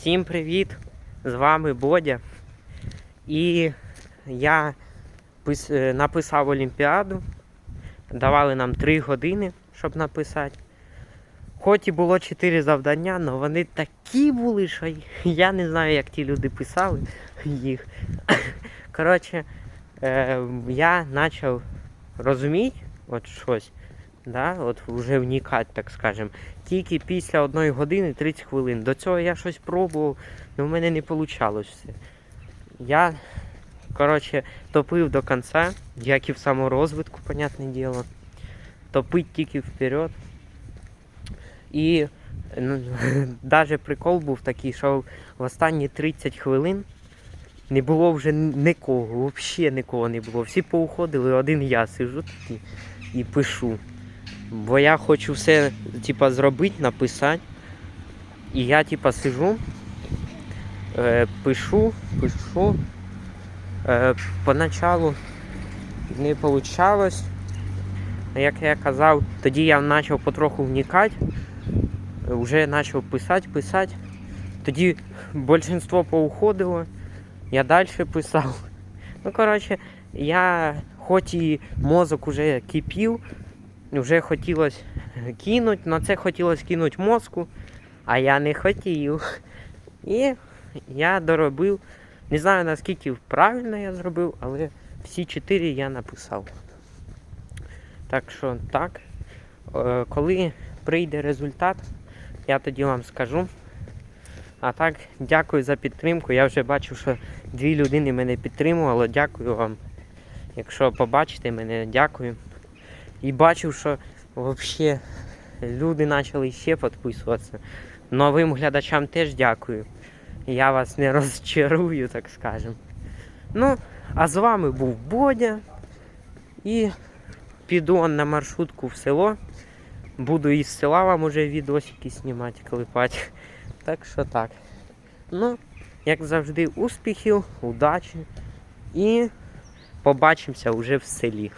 Всім привіт! З вами Бодя. І я е, написав Олімпіаду. Давали нам 3 години, щоб написати. Хоч і було 4 завдання, але вони такі були, що я не знаю, як ті люди писали їх. Коротше, е, я почав розуміти от щось. Да, от вже вникати, так скажемо. Тільки після 1 години 30 хвилин. До цього я щось пробував, але в мене не вийшло все. Я, коротше, топив до кінця, як і в саморозвитку, понятне діло. Топить тільки вперед. І ну, навіть прикол був такий, що в останні 30 хвилин не було вже нікого, взагалі нікого не було. Всі поуходили, один я сижу такий і пишу. Бо я хочу все типа, зробити, написати. І я типа сижу, е, пишу, пишу. Е, поначалу не вийшло. Як я казав, тоді я почав потроху вникати, вже почав писати, писати. Тоді більшість поуходило, я далі писав. Ну, коротше, я хоч і мозок уже кипів, вже хотілося кинути, але це хотілося кинути мозку, а я не хотів. І я доробив. Не знаю наскільки правильно я зробив, але всі чотири я написав. Так що так. Е, Коли прийде результат, я тоді вам скажу. А так, дякую за підтримку. Я вже бачив, що дві людини мене підтримували. Дякую вам. Якщо побачите мене, дякую. І бачив, що взагалі люди почали ще підписуватися. Новим глядачам теж дякую. Я вас не розчарую, так скажем. Ну, а з вами був Бодя. І піду на маршрутку в село. Буду із села вам уже відосики знімати, клепати. Так що так. Ну, як завжди, успіхів, удачі і побачимося вже в селі.